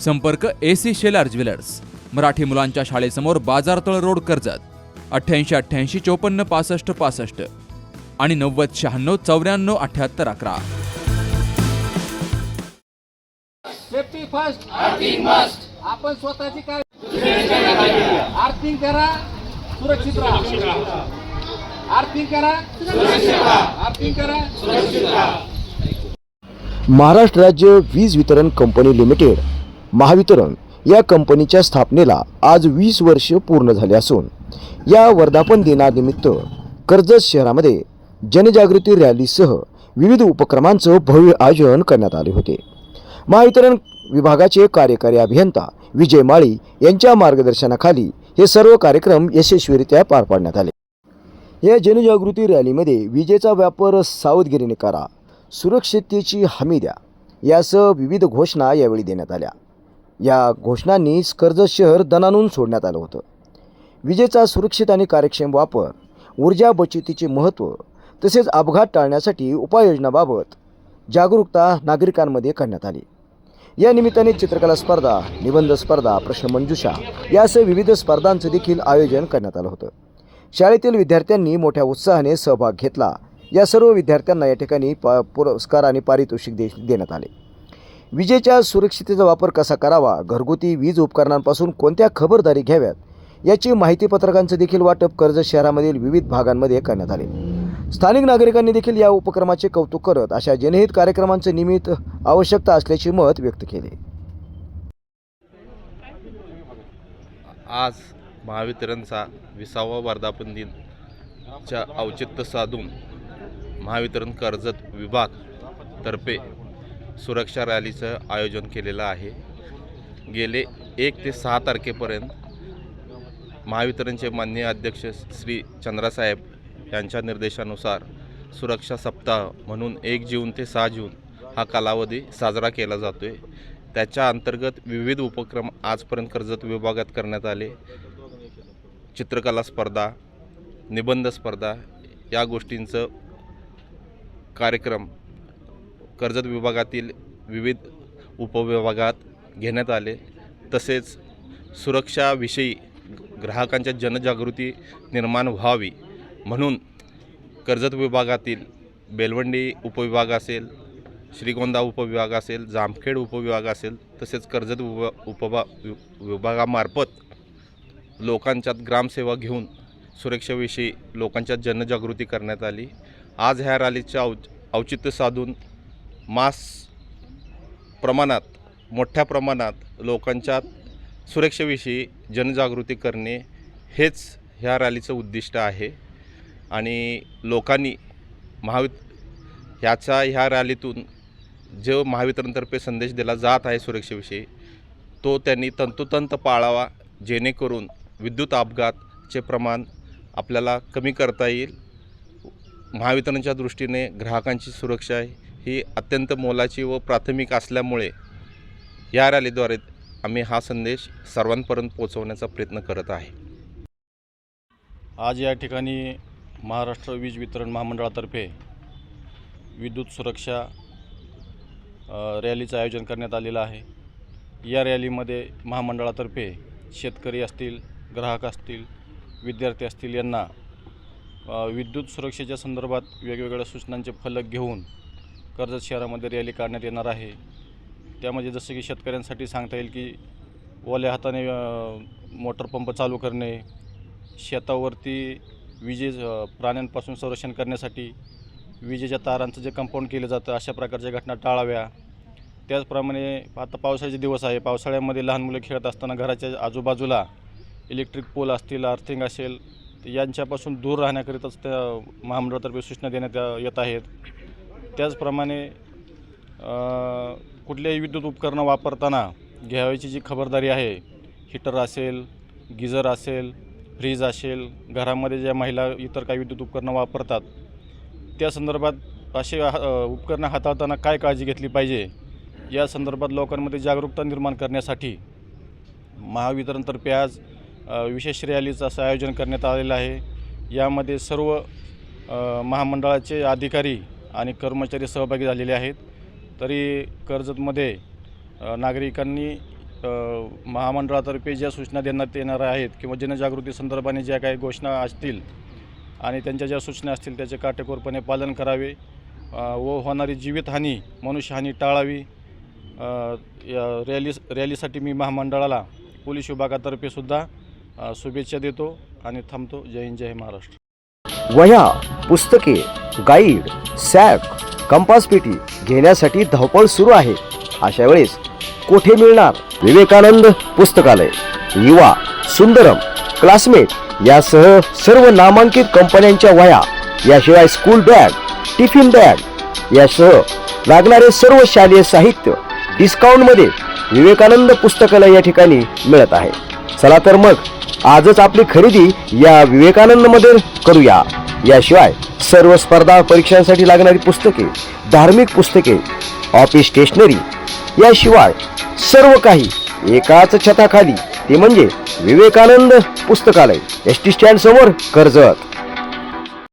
संपर्क A C Shelar jewellers Marathi मुलांच्या शाळेसमोर बाजारतळ रोड कर्जत. अठ्ठ्याऐंशी अठ्ठ्याऐंशी चौपन्न पासष्ट पासष्ट. आणि नव्वद शहाण्णव चौऱ्याण्णव अठ्ठ्याहत्तर अकरा. सेफ्टी फर्स्ट आर्थिंग मस्ट आपण स्वतःची काय आर्थिंग करा सुरक्षित राहा. आर्थिंग करा आर्थिंग करा महाराष्ट्र राज्य वीज वितरण कंपनी लिमिटेड. महावितरण या कंपनीच्या स्थापनेला आज वीस वर्ष पूर्ण झाले असून या वर्धापन दिनानिमित्त कर्जत शहरामध्ये जनजागृती रॅलीसह विविध उपक्रमांचं भव्य आयोजन करण्यात आले होते. महावितरण विभागाचे कार्यकारी अभियंता विजय माळी यांच्या मार्गदर्शनाखाली हे सर्व कार्यक्रम यशस्वीरित्या पार पाडण्यात आले. या जनजागृती रॅलीमध्ये विजेचा व्यापार सावधगिरीने करा सुरक्षिततेची हमी द्या यासह विविध घोषणा यावेळी देण्यात आल्या. या घोषणांनी कर्जत शहर दणानून सोडण्यात आलं होतं. विजेचा सुरक्षित आणि कार्यक्षम वापर ऊर्जा बचतीचे महत्त्व तसेच अपघात टाळण्यासाठी उपाययोजनाबाबत जागरूकता नागरिकांमध्ये करण्यात आली. या निमित्ताने चित्रकला स्पर्धा निबंध स्पर्धा प्रश्नमंजुषा यासह विविध स्पर्धांचं देखील आयोजन करण्यात आलं होतं. शाळेतील विद्यार्थ्यांनी मोठ्या उत्साहाने सहभाग घेतला. या सर्व विद्यार्थ्यांना या ठिकाणी प पुरस्कार आणि पारितोषिक दे देण्यात आले. विजेच्या सुरक्षितेचा वापर कसा करावा? घरगुती वीज उपकरणांपासून कोणत्या खबरदारी घ्याव्यात? याची माहिती पत्रकांचं देखील वाटप कर्जत शहरामधील विविध भागांमध्ये करण्यात आले. स्थानिक नागरिकांनी देखील या उपक्रमाचे कौतुक करत अशा जनहित कार्यक्रमांचं निमित्त आवश्यकता असल्याचे मत व्यक्त केले. आज महावितरणचा विसावा वर्धापन दिनच्या औचित्य साधून महावितरण कर्जत विभाग तर्फे सुरक्षा रॅलीचं आयोजन केलेलं आहे. गेले एक ते सहा तारखेपर्यंत महावितरणचे माननीय अध्यक्ष श्री चंद्रासाहेब यांच्या निर्देशानुसार सुरक्षा सप्ताह म्हणून एक जून ते सहा जून हा कालावधी साजरा केला जातो आहे त्याच्या अंतर्गत विविध उपक्रम आजपर्यंत कर्जत विभागात करण्यात आले. चित्रकला स्पर्धा निबंध स्पर्धा या गोष्टींचं कार्यक्रम कर्जत विभागातील विविध उपविभागात घेण्यात आले. तसेच सुरक्षाविषयी ग्राहकांच्या जनजागृती निर्माण व्हावी म्हणून कर्जत विभागातील बेलवंडी उपविभाग असेल श्रीगोंदा उपविभाग असेल जामखेड उपविभाग असेल तसेच कर्जत उप उपभा वि- विभागामार्फत लोकांच्यात ग्रामसेवा घेऊन सुरक्षेविषयी लोकांच्या जनजागृती करण्यात आली. आज ह्या रॅलीचे औ औचित्य साधून मास प्रमाणात मोठ्या प्रमाणात लोकांच्या सुरक्षेविषयी जनजागृती करणे हेच ह्या रॅलीचं उद्दिष्ट आहे. आणि लोकांनी महावित ह्याचा ह्या रॅलीतून जो महावितरणतर्फे संदेश दिला जात आहे सुरक्षेविषयी तो त्यांनी तंतोतंत पाळावा जेणेकरून विद्युत अपघातचे प्रमाण आपल्याला कमी करता येईल. महावितरणच्या दृष्टीने ग्राहकांची सुरक्षा आहे ही अत्यंत मोलाची व प्राथमिक असल्यामुळे या रॅलीद्वारे आम्ही हा संदेश सर्वांपर्यंत पोहोचवण्याचा प्रयत्न करत आहे. आज या ठिकाणी महाराष्ट्र वीज वितरण महामंडळातर्फे विद्युत सुरक्षा रॅलीचं आयोजन करण्यात आलेलं आहे. या रॅलीमध्ये महामंडळातर्फे शेतकरी असतील ग्राहक असतील विद्यार्थी असतील यांना विद्युत सुरक्षेच्या संदर्भात वेगवेगळ्या सूचनांचे फलक घेऊन कर्जत शहरामध्ये रॅली काढण्यात येणार आहे. त्यामध्ये जसं की शेतकऱ्यांसाठी सांगता येईल की ओल्या हाताने मोटरपंप मोटर पंप चालू करणे शेतावरती विजे प्राण्यांपासून संरक्षण करण्यासाठी विजेच्या तारांचं जे कंपाऊंड केलं जातं अशा प्रकारच्या घटना टाळाव्या. त्याचप्रमाणे आता पावसाळ्याचे दिवस आहे. पावसाळ्यामध्ये लहान मुलं खेळत असताना घराच्या आजूबाजूला इलेक्ट्रिक पोल असतील अर्थिंग असेल तर यांच्यापासून दूर राहण्याकरिताच त्या महामंडळातर्फे सूचना देण्यात येत आहेत. त्याचप्रमाणे कुठल्याही विद्युत उपकरणं वापरताना घ्यावयाची जी खबरदारी आहे हिटर असेल गिझर असेल फ्रीज असेल घरामध्ये ज्या महिला इतर काही विद्युत उपकरणं वापरतात त्या संदर्भात असे उपकरणं हाताळताना काय काळजी घेतली पाहिजे या संदर्भात लोकांमध्ये जागरूकता निर्माण करण्यासाठी महावितरणतर्फे आज विशेष रॅलीचं असं आयोजन करण्यात आलेलं आहे. यामध्ये सर्व महामंडळाचे अधिकारी आणि कर्मचारी सहभागी झालेले आहेत. तरी कर्जतमध्ये नागरिकांनी महामंडळातर्फे ज्या सूचना देण्यात येणार आहेत किंवा जनजागृती संदर्भाने ज्या काही घोषणा असतील आणि त्यांच्या ज्या सूचना असतील त्याचे काटेकोरपणे पालन करावे. व होणारी जीवितहानी मनुष्यहानी टाळावी. या रॅली रॅलीसाठी मी महामंडळाला पोलीस विभागातर्फे सुद्धा शुभेच्छा देतो आणि थांबतो. जय हिंद जय महाराष्ट्र. वह्या पुस्तके गाईड सॅक कंपास पेटी घेण्यासाठी धावपळ सुरू आहे. अशा वेळेस कोठे मिळणार विवेकानंद पुस्तकालय? युवा सुंदरम क्लासमेट यासह सर्व नामांकित कंपन्यांच्या वह्या याशिवाय स्कूल बॅग टिफिन बॅग यासह लागणारे सर्व शालेय साहित्य डिस्काउंटमध्ये विवेकानंद पुस्तकालय या ठिकाणी मिळत आहे. चला तर मग आजच आपली खरेदी या विवेकानंदमध्ये करूया. याशिवाय सर्व स्पर्धा परीक्षांसाठी लागणारी पुस्तके धार्मिक पुस्तके ऑफिस स्टेशनरी याशिवाय सर्व काही एकाच छताखाली. ते म्हणजे विवेकानंद पुस्तकालय एस टी स्टँड समोर कर्जत.